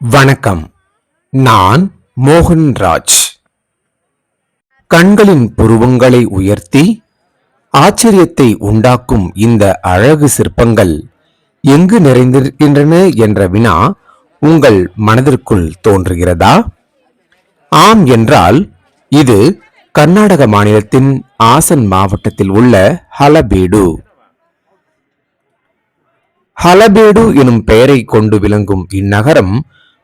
வணக்கம். நான் மோகன்ராஜ். கண்களின் புருவங்களை உயர்த்தி ஆச்சரியத்தை உண்டாக்கும் இந்த அழகு சிற்பங்கள் எங்கு நிறைந்திருக்கின்றன என்ற வினா உங்கள் மனதிற்குள் தோன்றுகிறதா? ஆம் என்றால் இது கர்நாடக மாநிலத்தின் ஆசன் மாவட்டத்தில் உள்ள ஹலபேடு. ஹலபேடு எனும் பெயரை கொண்டு விளங்கும் இந்நகரம்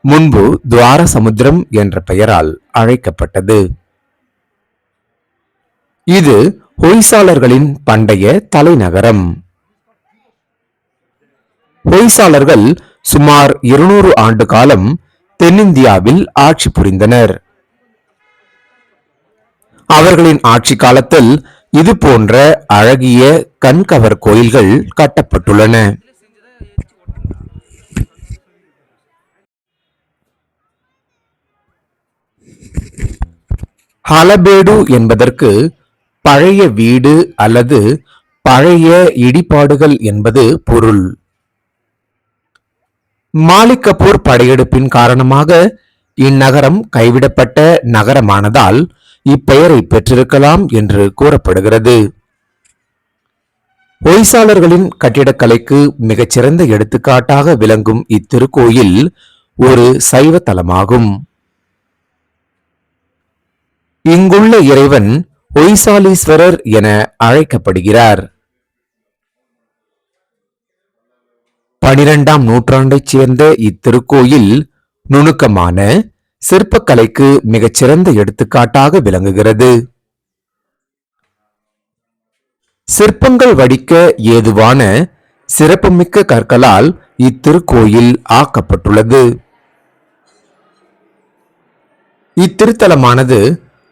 முன்பு துவார சமுத்திரம் என்ற பெயரால் அழைக்கப்பட்டது. இது ஹொய்சாளர்களின் பண்டைய தலைநகரம். ஹொய்சாளர்கள் சுமார் இருநூறு ஆண்டு காலம் தென்னிந்தியாவில் ஆட்சி புரிந்தனர். அவர்களின் ஆட்சி காலத்தில் இது போன்ற அழகிய கண்கவர் கோயில்கள் கட்டப்பட்டுள்ளன. ஹலபேடு என்பதற்கு பழைய வீடு அல்லது பழைய இடிபாடுகள் என்பது பொருள். மாலிக்கபூர் படையெடுப்பின் காரணமாக இந்நகரம் கைவிடப்பட்ட நகரமானதால் இப்பெயரை பெற்றிருக்கலாம் என்று கூறப்படுகிறது. ஒய்சாளர்களின் கட்டிடக்கலைக்கு மிகச்சிறந்த எடுத்துக்காட்டாக விளங்கும் இத்திருக்கோயில் ஒரு சைவ தலமாகும் இங்குள்ள இறைவன் ஒய்சாலீஸ்வரர் என அழைக்கப்படுகிறார். பனிரெண்டாம் நூற்றாண்டைச் சேர்ந்த இத்திருக்கோயில் நுணுக்கமான சிற்பக்கலைக்கு மிகச்சிறந்த எடுத்துக்காட்டாக விளங்குகிறது. சிற்பங்கள் வடிக்க ஏதுவான சிறப்புமிக்க கற்களால் இத்திருக்கோயில் ஆக்கப்பட்டுள்ளது. இத்திருத்தலமானது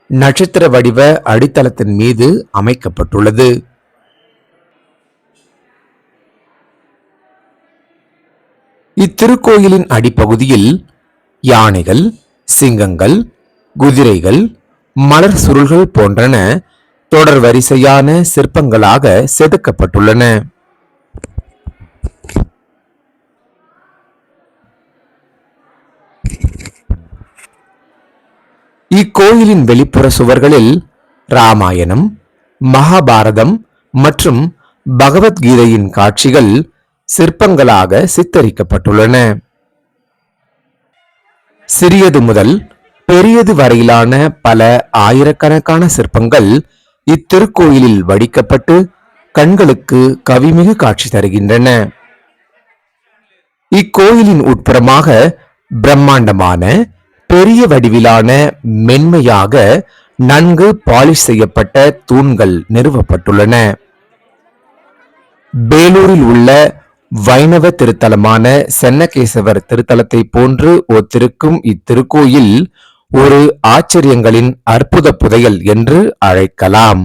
நட்சத்திர வடிவ அடித்தளத்தின் மீது அமைக்கப்பட்டுள்ளது. இத்திருக்கோயிலின் அடிப்பகுதியில் யானைகள் சிங்கங்கள் குதிரைகள் மலர் சுருள்கள் போன்றன தொடர் வரிசையான சிற்பங்களாக செதுக்கப்பட்டுள்ளன. இக்கோயிலின் வெளிப்புற சுவர்களில் ராமாயணம் மகாபாரதம் மற்றும் பகவத்கீதையின் காட்சிகள் சிற்பங்களாக சித்தரிக்கப்பட்டுள்ளன. சிறியது முதல் பெரியது வரையிலான பல ஆயிரக்கணக்கான சிற்பங்கள் இத்திருக்கோயிலில் வடிக்கப்பட்டு கண்களுக்கு கவிமிகு காட்சி தருகின்றன. இக்கோயிலின் உட்புறமாக பிரம்மாண்டமான பெரிய வடிவிலான மென்மையாக நன்கு பாலிஷ் செய்யப்பட்ட தூண்கள் நிறுவப்பட்டுள்ளன. பேலூரில் உள்ள வைணவ திருத்தலமான சென்னகேசவர் திருத்தலத்தை போன்று ஒத்திருக்கும் இத்திருக்கோயில் ஒரு ஆச்சரியங்களின் அற்புத புதையல் என்று அழைக்கலாம்.